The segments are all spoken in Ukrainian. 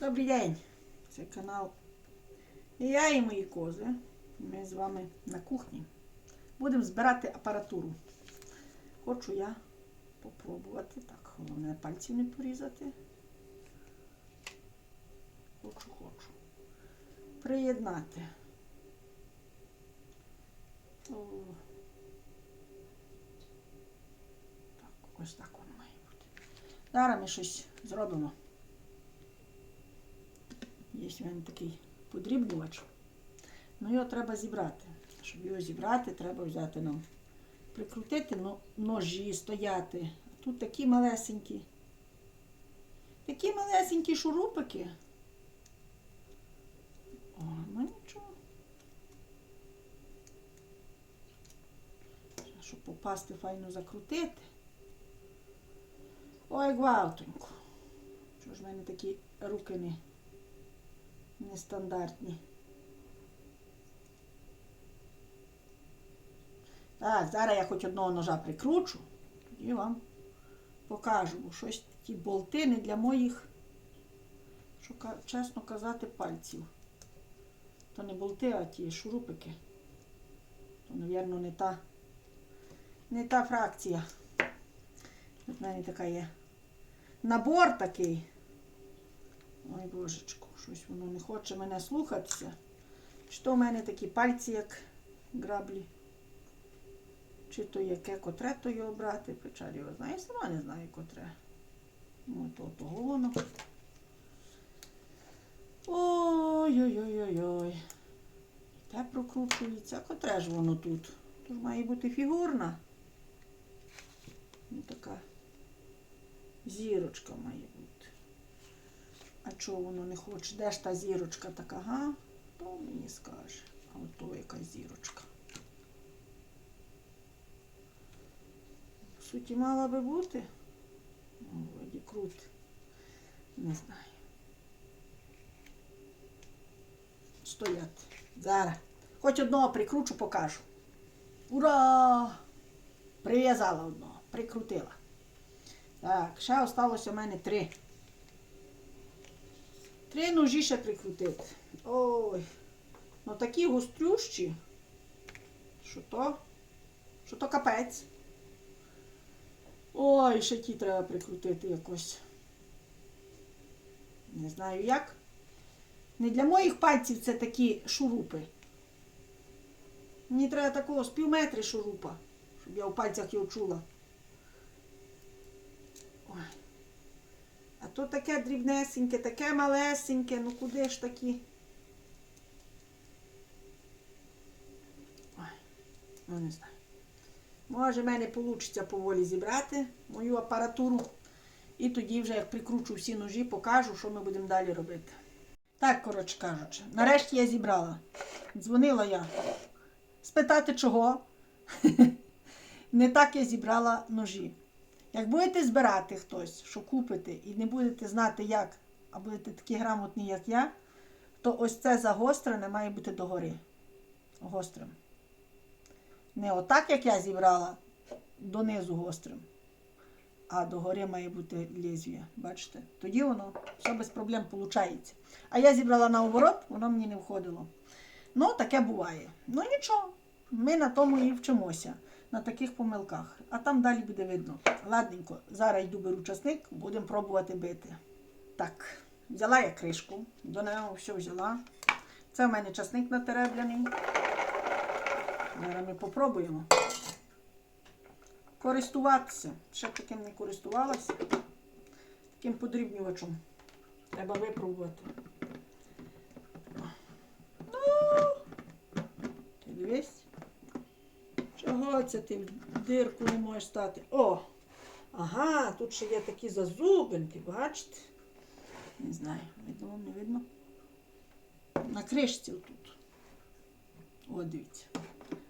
Добрий день! Це канал і я і мої кози. Ми з вами на кухні. Будемо збирати апаратуру. Хочу я попробувати. Так, головне пальців не порізати. Хочу, хочу. Приєднати. О. Так, ось так воно має бути. Зараз ми щось зробимо. Є в мене такий подрібнювач. Ну його треба зібрати. Щоб його зібрати, треба взяти нам, прикрутити но- ножі, стояти. Тут такі малесенькі. Такі малесенькі шурупики. О, ну нічого. Щоб попасти, файно закрутити. Ой, гвалтонько. Що ж в мене такі руки не нестандартні. Так, зараз я хоч одного ножа прикручу, тоді вам покажу. Бо щось такі болти не для моїх, що чесно казати, пальців. То не болти, а ті шурупики. То, мабуть, не та, не та фракція. От в мене така є. Набор такий. Ой, божечку, щось воно не хоче мене слухатися. То в мене такі пальці, як граблі. Чи то яке котре то його брати, печаль його знає, сама не знаю котре. Ну, то того воно. Ой-ой-ой-ой-ой. І те прокручується. Котре ж воно тут? Тут має бути фігурна. Ну, така зірочка має бути. А чого воно не хоче? Де ж та зірочка така? Га? То мені скаже. А от то якась зірочка. В суті, мала би бути. Ну, вроді крут. Не знаю. Стояти. Зараз. Хоч одного прикручу, покажу. Ура! Прив'язала одного, прикрутила. Так, ще осталося у мене три. Три ножі ще прикрутити. Ой. Ну такі гострющі. Що то? Що то капець? Ой, ще ті треба прикрутити якось. Не знаю як. Не для моїх пальців це такі шурупи. Мені треба такого з пів метри шурупа, щоб я в пальцях його чула. Ой. А то таке дрібнесеньке, таке малесеньке, ну куди ж такі? Ой, ну не знаю. Може, в мене вийде поволі зібрати мою апаратуру. І тоді вже як прикручу всі ножі, покажу, що ми будемо далі робити. Так, коротше кажучи, нарешті я зібрала. Дзвонила я. Спитати чого. Не так я зібрала ножі. Як будете збирати хтось, що купите, і не будете знати як, а будете такі грамотні, як я, то ось це загострене має бути догори. Гострим. Не отак, як я зібрала, донизу гострим. А догори має бути лезвія. Бачите? Тоді воно все без проблем виходить. А я зібрала наоборот, воно мені не входило. Ну, таке буває. Ну нічого. Ми на тому і вчимося, на таких помилках. А там далі буде видно. Ладненько, зараз йду беру часник, будемо пробувати бити. Так, взяла я кришку, до нього все взяла. Це в мене часник натеребляний. Зараз ми попробуємо користуватися. Ще таким не користувалася. Таким подрібнювачем. Треба випробувати. Ну, ти дивись. Чого це ти в дирку не можеш стати? О! Ага, тут ще є такі зазубинки, бачите? Не знаю, видно вам, не видно. На кришці отут. О, дивіться.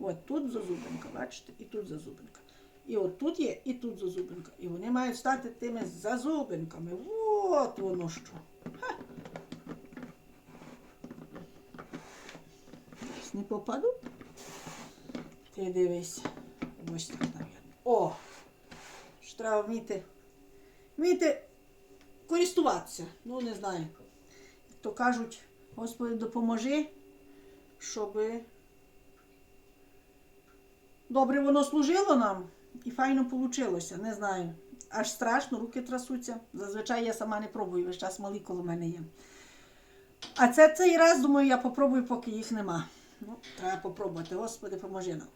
От тут зазубинка, бачите, і тут зазубинка. І от тут є, і тут зазубинка. І вони мають стати тими зазубинками. От воно що. Ха. Не попаду. Ти дивись. Ось так, навіть. О! Що треба вміти. Вміти користуватися. Ну, не знаю. то кажуть, Господи, допоможи, щоб добре воно служило нам і файно вийшло. Не знаю. Аж страшно, руки трасуться. Зазвичай я сама не пробую, весь час малі коло мене є. А це цей раз, думаю, я попробую, поки їх нема. Ну, треба попробувати. Господи, поможи нам.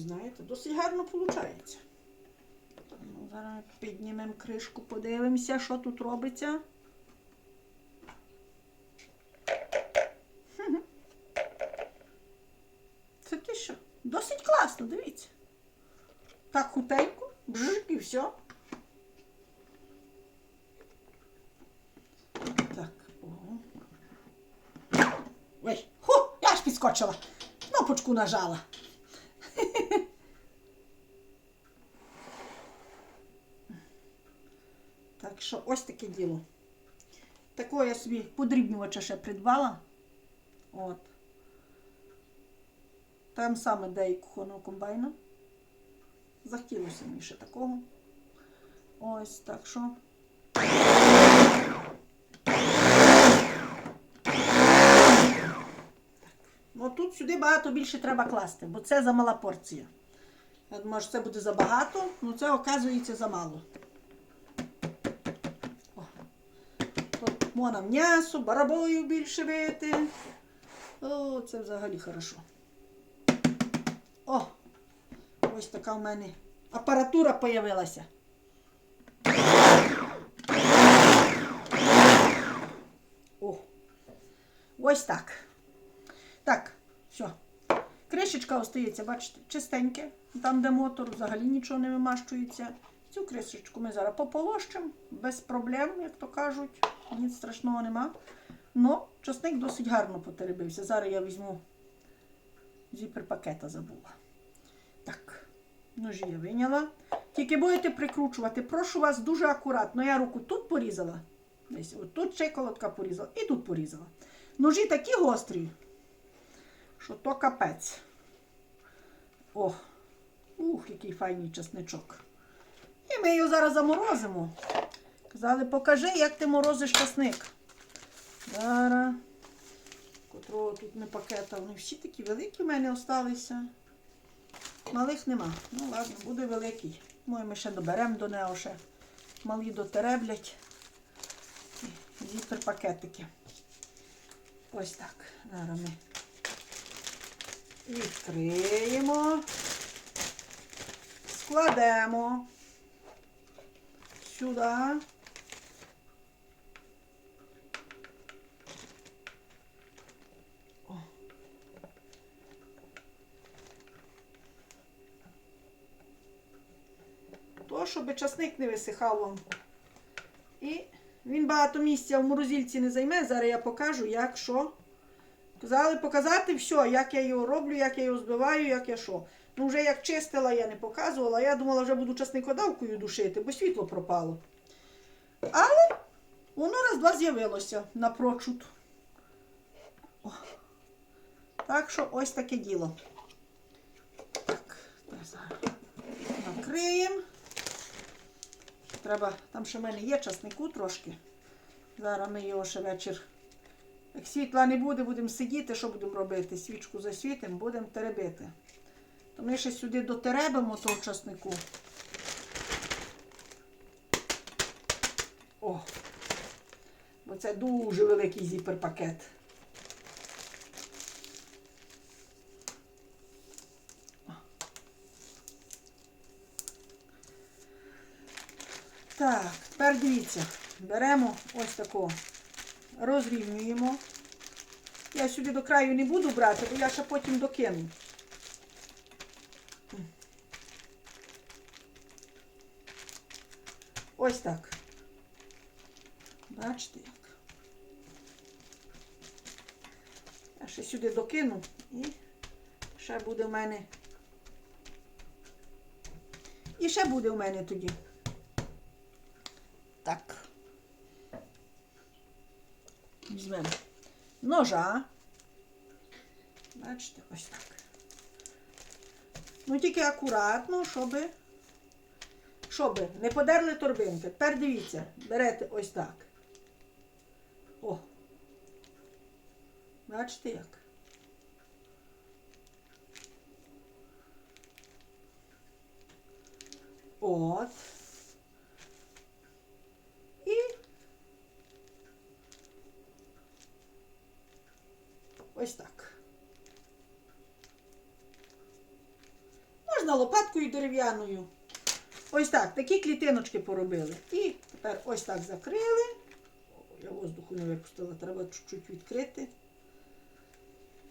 Знаєте, досить гарно виходить. Ну, зараз піднімемо кришку, подивимося, що тут робиться. Хм. Це ти що? Досить класно, дивіться. Так хутенько, бжик і все. Так, о. Ой, ху, я ж підскочила. Кнопочку нажала. Так що ось таке діло. Такого я собі подрібнювача ще придбала. От. Там саме де кухонного комбайна. Захотілося мені ще такого. Ось так що. Ну тут сюди багато більше треба класти, бо це замала порція. Я думаю, що це буде забагато, але це оказується замало. О. Тут можна м'ясо, барабою більше бити. О, це взагалі хорошо. Ось така в мене апаратура появилася. О! Ось так. Так, все. Кришечка остається, бачите, чистеньке. Там, де мотор, взагалі нічого не вимащується. Цю кришечку ми зараз пополощимо, без проблем, як то кажуть. Ніц страшного нема. Но часник досить гарно потеребився. Зараз я візьму зіпер пакета забула. Так, ножі я виняла. Тільки будете прикручувати, прошу вас дуже акуратно. Я руку тут порізала, десь тут ще колодка порізала і тут порізала. Ножі такі гострі, що то капець. О, ух, який файний часничок. І ми його зараз заморозимо. Казали, покажи, як ти морозиш часник. Зараз. Котрого тут не пакета. Вони всі такі великі в мене залишилися. Малих нема. Ну ладно, буде великий. Може, ми ще доберемо до нього ще. Малі дотереблять. Зіпер пакетики. Ось так. Зараз ми відкриємо, складемо сюди. То, щоб часник не висихав. І він багато місця в морозильці не займе. Зараз я покажу, як що. Казали показати все, як я його роблю, як я його збиваю, як я що. Ну, вже як чистила, я не показувала. Я думала, вже буду часникодавкою душити, бо світло пропало. Але воно раз-два з'явилося напрочуд. О. Так що ось таке діло. Так, накриємо. Треба, там ще в мене є часнику трошки. Зараз ми його ще вечір. Як світла не буде, будемо сидіти, що будемо робити? Свічку засвітимо, будемо теребити. То ми ще сюди дотеребимо того часнику. О! Бо це дуже великий зіпер-пакет. Так, тепер дивіться, беремо ось таку, розрівнюємо. Я сюди до краю не буду брати, бо я ще потім докину. Ось так. Бачите як? Я ще сюди докину і ще буде в мене. І ще буде в мене тоді. Так. візьмемо ножа. Бачите, ось так. Ну тільки акуратно, щоб, щоб не подерли торбинки. Тепер дивіться, берете ось так. О. Бачите як? От. І ось так. Можна лопаткою дерев'яною. Ось так, такі клітиночки поробили. І тепер ось так закрили. Я воздуху не випустила, треба чуть-чуть відкрити.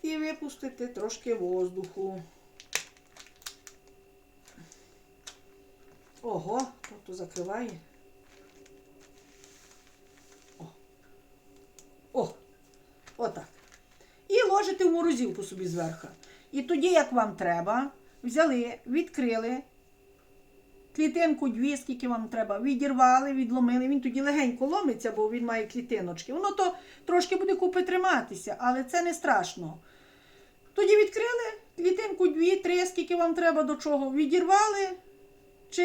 І випустити трошки воздуху. Ого, тобто закриває. О. О, отак. В морозилку собі зверху. І тоді, як вам треба, взяли, відкрили клітинку дві, скільки вам треба, відірвали, відломили. Він тоді легенько ломиться, бо він має клітиночки. Воно то трошки буде купи триматися, але це не страшно. Тоді відкрили клітинку дві, три, скільки вам треба до чого. Відірвали, чи,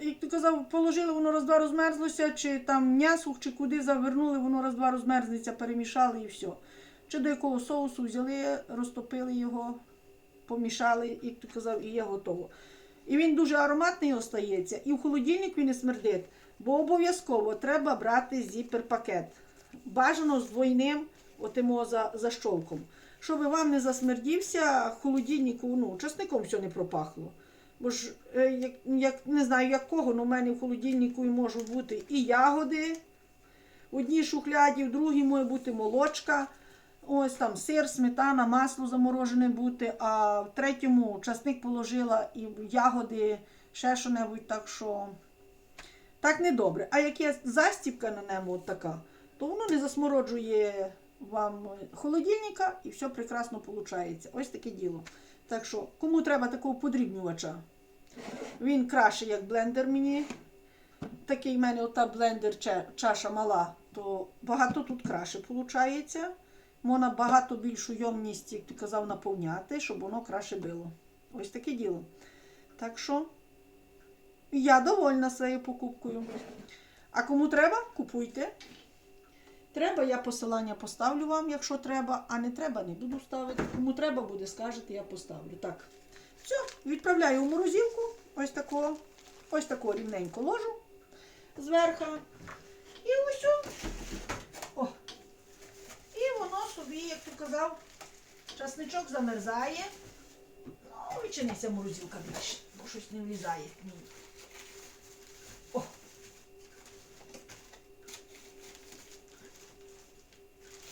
як ти казав, положили, воно раз-два розмерзлося, чи там м'ясо, чи куди завернули, воно раз-два розмерзнеться, перемішали і все. Чи до якого соусу взяли, розтопили його, помішали, як ти казав, і є готово. І він дуже ароматний остається, і в холодильник він не смердить, бо обов'язково треба брати зіпер-пакет. Бажано з двойним отимо за, за щолком. Щоб вам не засмердівся, холодильнику, ну, часником все не пропахло. Бо ж, е, як, як, не знаю якого, але в мене в холодильнику можуть бути і ягоди. В одній шухляді, в другій може бути молочка. Ось там сир, сметана, масло заморожене бути, а в третьому часник положила і ягоди, ще що-небудь, так що так не добре. А як є застіпка на ньому от така, то воно не засмороджує вам холодильника і все прекрасно виходить. Ось таке діло. Так що, кому треба такого подрібнювача, він краще, як блендер мені. Такий в мене ота блендер чаша мала, то багато тут краще виходить. Можна багато більшу йомність, як ти казав, наповняти, щоб воно краще було. Ось таке діло. Так що я довольна своєю покупкою. А кому треба, купуйте. Треба, я посилання поставлю вам, якщо треба, а не треба, не буду ставити. Кому треба буде, скажете, я поставлю. Так. Все, відправляю в морозилку. Ось такого. Ось такого рівненько ложу зверху. І ось. о. О. І воно собі, як ти казав, часничок замерзає. Ну, відчиниться морозилка більше, бо щось не влізає. О.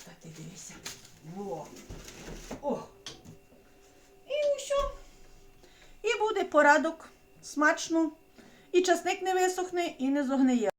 Так ти дивися. Во. О. І усьо. І буде порадок смачно. І часник не висохне, і не зогниє.